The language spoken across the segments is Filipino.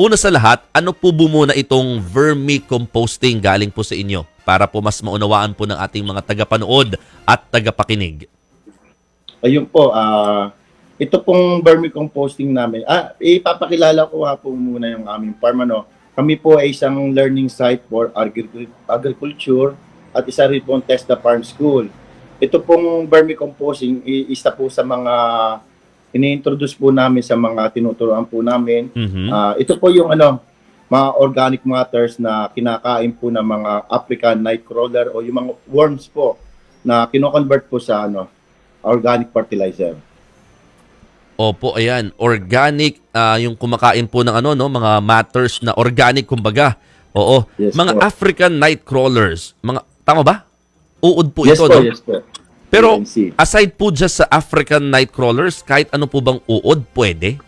Una sa lahat, ano po bu muna itong vermicomposting galing po sa inyo para po mas maunawaan po ng ating mga tagapanood at tagapakinig? Ayun po, ah ito pong vermicomposting namin. Ah, ipapakilala ko nga po muna yung aming farm. Ano. Kami po ay isang learning site for agri- agriculture at isa rin pong Test the Farm School. Ito pong vermicomposting, isa po sa mga ini-introduce po namin sa mga tinuturuan po namin. Mhm. Ah, ito po yung ano, mga organic matters na kinakain po ng mga African nightcrawler o yung mga worms po na kino-convert po sa ano, organic fertilizer. Opo, ayan. Organic, ah, yung kumakain po ng ano, no, mga matters na organic, kumbaga. Oo. Yes mga po. African night crawlers. Mga, tama ba? Uod po yes ito, po, no? yes po. Pero PNC. aside po just sa African night crawlers, kahit ano po bang uod, pwede?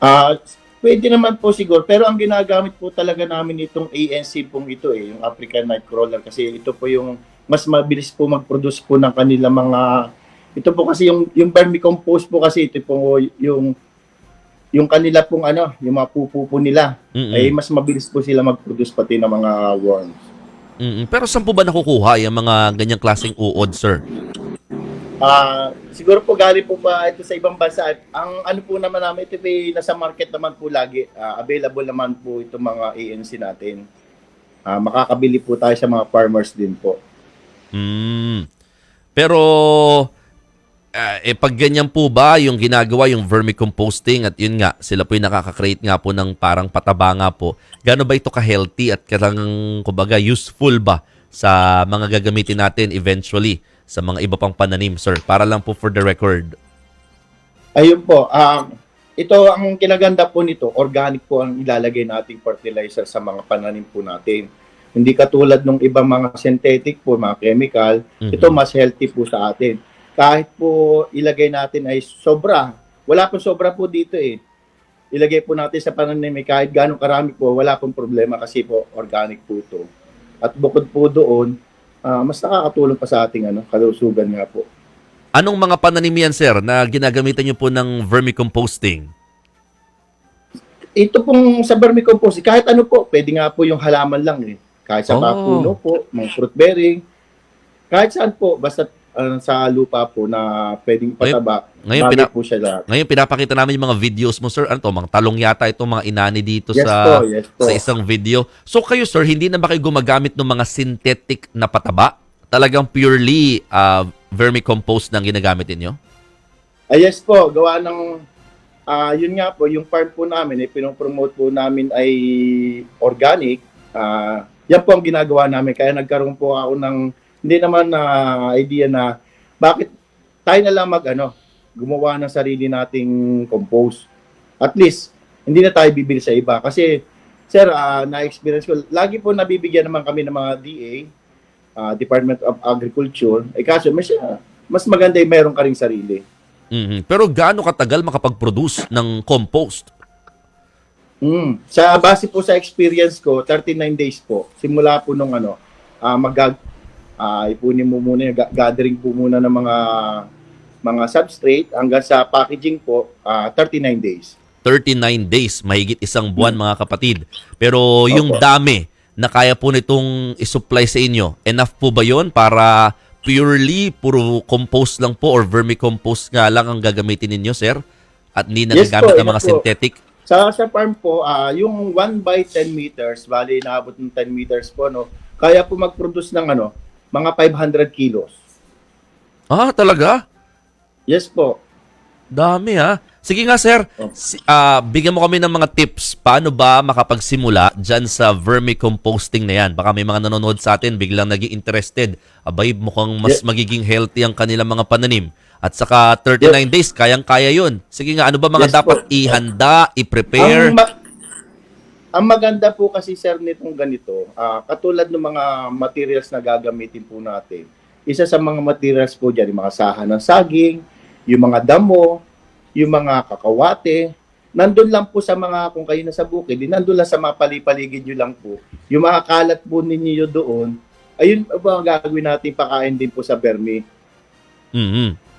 Ah, pwede naman po siguro, pero ang ginagamit po talaga namin itong ANC pong ito eh, yung African Nightcrawler kasi ito po yung mas mabilis po mag-produce po ng kanila mga ito po kasi yung yung vermicompost po kasi ito po yung yung kanila pong ano, yung mga pupu po nila Mm-mm. ay mas mabilis po sila mag-produce pati ng mga worms. Mm-mm. Pero saan po ba nakukuha yung mga ganyang klaseng uod, sir? Ah, siguro po galing po pa ito sa ibang bansa. Ang ano po naman namin ito ay nasa market naman po lagi. Ah, available naman po itong mga ANC natin. Ah, makakabili po tayo sa mga farmers din po. Mm. Pero ah, eh pag ganyan po ba yung ginagawa yung vermicomposting at yun nga sila po yung nakaka-create nga po ng parang pataba nga po. Gaano ba ito ka-healthy at karang kumbaga useful ba sa mga gagamitin natin eventually sa mga iba pang pananim, sir? Para lang po for the record. Ayun po, um, ito ang kinaganda po nito, organic po ang ilalagay nating fertilizer sa mga pananim po natin. Hindi katulad ng ibang mga synthetic po, mga chemical, Mhm. ito mas healthy po sa atin. Kahit po ilagay natin ay sobra, wala pong sobra po dito eh. Ilagay po natin sa pananim eh, kahit gano'ng karami po, wala pong problema kasi po organic po ito. At bukod po doon, ah, mas nakakatulong pa sa ating ano, kalusugan nga po. Anong mga pananim yan, sir, na ginagamitan niyo po ng vermicomposting? ito pong sa vermicompost, kahit ano po, pwede nga po yung halaman lang eh. Kahit sa Oh. mga puno po, mga fruit bearing, kahit saan po, basta uh, sa lupa po na pwedeng pataba, Ngayon, bagay pina- po siya lahat. Ngayon, pinapakita namin yung mga videos mo, sir. Ano to? Mga talong yata ito, mga inani dito Yes sa po, yes po. sa isang video. So kayo, sir, hindi na ba kayo gumagamit ng mga synthetic na pataba? Talagang purely uh, vermicompost na ginagamit ninyo? Ah, yes po, gawa ng, ah yun nga po, yung farm po namin, eh, pinopromote po namin ay organic. Ah, yan po ang ginagawa namin. Kaya nagkaroon po ako ng, hindi naman na idea na, bakit tayo na lang mag, ano, gumawa ng sarili nating compost. At least, hindi na tayo bibili sa iba. Kasi, sir, ah, na-experience ko, lagi po nabibigyan naman kami ng mga DA, ah, Department of Agriculture. Eh kaso, mas, mas maganda yung meron ka ring sarili. Mhm. Pero gaano katagal makapag-produce ng compost? Mm. Sa base po sa experience ko, 39 days po. Simula po nung ano, mag ah ipunin mo muna yung ga- gathering po muna ng mga mga substrate hanggang sa packaging po, ah 39 days. 39 days, mahigit isang buwan mga kapatid. Pero yung Opo. dami na kaya po nitong isupply sa inyo, enough po ba yon para purely puro compost lang po or vermicompost nga lang ang gagamitin ninyo, sir? At hindi na Yes gagamit po, ng mga po. synthetic? Sa sa farm po, ah yung 1 by 10 meters, bali naabot ng 10 meters po no. Kaya po mag-produce ng ano, mga 500 kilos. Ah, talaga? Yes po. Dami ha. Sige nga sir, si, ah, bigyan mo kami ng mga tips. Paano ba makapagsimula dyan sa vermicomposting na yan? Baka may mga nanonood sa atin, biglang naging interested. Abay, mukhang mas Yeah. magiging healthy ang kanilang mga pananim. At saka 39 days, kayang-kaya yun. Sige nga, ano ba mga Yes dapat po. ihanda, i-prepare? Ang, ma- ang maganda po kasi sir nitong ganito, ah, katulad ng mga materials na gagamitin po natin, isa sa mga materials po dyan, yung mga saha ng saging, yung mga damo, yung mga kakawate, nandun lang po sa mga, kung kayo nasa bukid, di nandun lang sa mga palipaligid nyo lang po. Yung mga kalat po ninyo doon, ayun po ang gagawin natin pakain din po sa vermi. Mhm.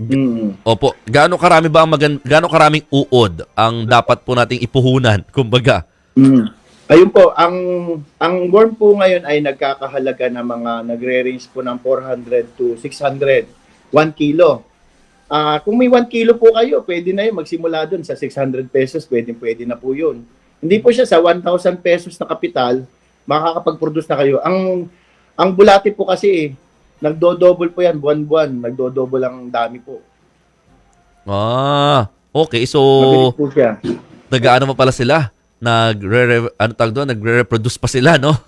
Mm. Opo, gaano karami ba ang magan gaano karaming uod ang dapat po nating ipuhunan, kumbaga? Mm. Ayun po, ang ang worm po ngayon ay nagkakahalaga ng mga nagre-range po ng 400 to 600, 1 kilo. Ah, kung may 1 kilo po kayo, pwede na yun magsimula doon sa 600 pesos, pwede pwede na po 'yun. Hindi po siya sa 1,000 pesos na kapital, makakapag-produce na kayo. Ang ang bulati po kasi eh, nagdo-double po yan buwan-buwan, nagdo-double ang dami po. Ah, okay. So, Mabilis po siya. nag-ano pa pala sila? Nagre ano tawag doon? Nagre-reproduce pa sila, no?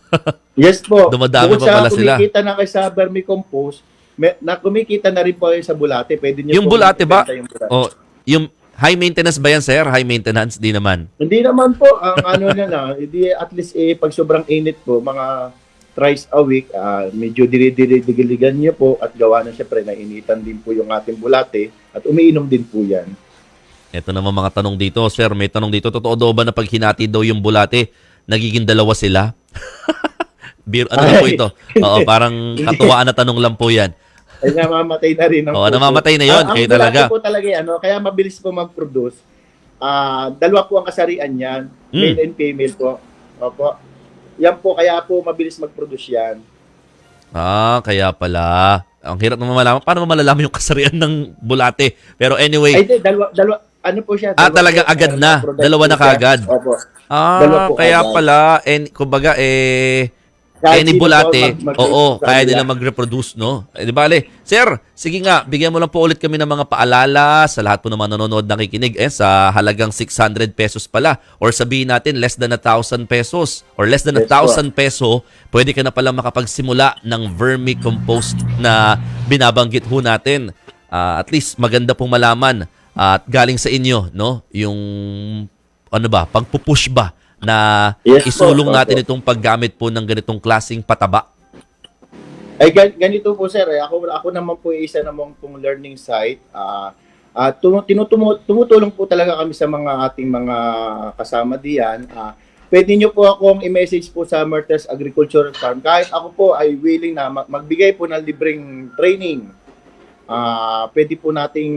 Yes po. Dumadami Bukod pa pala sa sila. kumikita na kay sa vermicompost, may, na kumikita na rin po sa bulate. Pwede niyo Yung bulate ba? Yung bulate. o yung high maintenance ba yan, sir? High maintenance di naman. Hindi naman po, ang ano na na, hindi at least eh, pag sobrang init po, mga thrice a week, ah, medyo diri-diri-digiligan niyo po at gawa na syempre na initan din po yung ating bulate at umiinom din po yan. Ito naman mga tanong dito. Sir, may tanong dito. Totoo daw ba na pag hinati daw yung bulate, nagiging dalawa sila? Bir, ano na po Ay. ito? Oo, parang katuwaan na tanong lang po yan. Ay namamatay na rin ang Oo, puso. namamatay na yun. Ang- ang Kayo bulate talaga. po talaga eh, ano, kaya mabilis po mag-produce. Ah, dalawa po ang kasarian niyan, Hmm. male and female po. Opo. Yan po kaya po mabilis mag-produce yan. Ah, kaya pala. Ang hirap naman malaman. Paano mo malalaman yung kasarian ng bulate? Pero anyway, Ay, di, dalawa, dalawa, ano po siya? Ah, talagang po, agad ah, na. product Dalawa na siya. kaagad. Opo. ah, po kaya agad. pala, and, kumbaga, eh, Kahit any bulate, mag- oo, kaya nila mag-reproduce, no? Eh, di bale, sir, sige nga, bigyan mo lang po ulit kami ng mga paalala sa lahat po ng mga nanonood nakikinig, eh, sa halagang 600 pesos pala, or sabihin natin, less than a thousand pesos, or less than a Yes po. thousand peso, pwede ka na pala makapagsimula ng vermicompost na binabanggit ho natin. Ah, at least, maganda pong malaman at galing sa inyo, no? Yung, ano ba, pagpupush ba na Yes po, isulong opo. natin itong paggamit po ng ganitong klasing pataba. Ay, gan- ganito po sir, eh. ako, ako naman po isa namang pong learning site. Ah, ah, tumu- tinutumu- tumutulong po talaga kami sa mga ating mga kasama diyan. Ah, pwede nyo po akong i-message po sa Mertes Agricultural Farm. Kahit ako po ay willing na mag- magbigay po ng libreng training. Ah, pwede po nating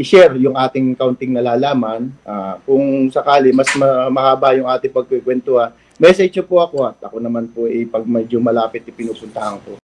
i-share yung ating counting nalalaman. Ah, kung sakali mas ma- mahaba yung ating pagkikwentuhan, message nyo po ako at ako naman po eh, pag medyo malapit ipinupuntahan ko.